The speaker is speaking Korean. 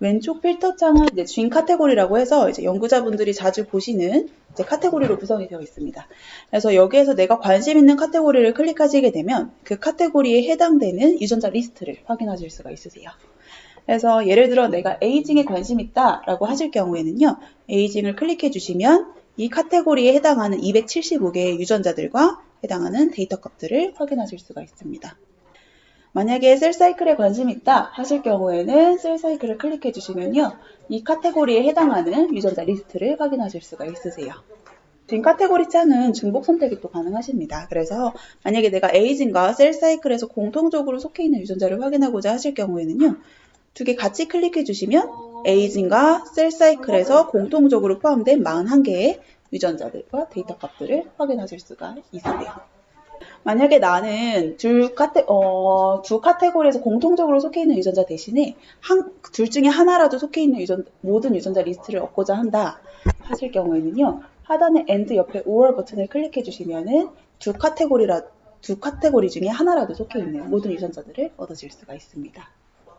왼쪽 필터 창은 이제 쥔 카테고리라고 해서 이제 연구자분들이 자주 보시는 이제 카테고리로 구성이 되어 있습니다. 그래서 여기에서 내가 관심 있는 카테고리를 클릭하시게 되면 그 카테고리에 해당되는 유전자 리스트를 확인하실 수가 있으세요. 그래서 예를 들어 내가 에이징에 관심 있다라고 하실 경우에는요. 에이징을 클릭해 주시면 이 카테고리에 해당하는 275개의 유전자들과 해당하는 데이터 값들을 확인하실 수가 있습니다. 만약에 셀 사이클에 관심 있다 하실 경우에는 셀 사이클을 클릭해 주시면요. 이 카테고리에 해당하는 유전자 리스트를 확인하실 수가 있으세요. 진 카테고리 창은 중복 선택이 또 가능하십니다. 그래서 만약에 내가 에이징과 셀 사이클에서 공통적으로 속해 있는 유전자를 확인하고자 하실 경우에는요. 두 개 같이 클릭해 주시면 에이징과 셀 사이클에서 공통적으로 포함된 41개의 유전자들과 데이터 값들을 확인하실 수가 있으세요. 만약에 나는 둘 카테, 어, 두 카테고리에서 공통적으로 속해 있는 유전자 대신에 한, 둘 중에 하나라도 속해 있는 유전, 모든 유전자 리스트를 얻고자 한다 하실 경우에는요. 하단의 엔드 옆에 5월 버튼을 클릭해 주시면은 두 카테고리라, 두 카테고리 중에 하나라도 속해 있는 모든 유전자들을 얻으실 수가 있습니다.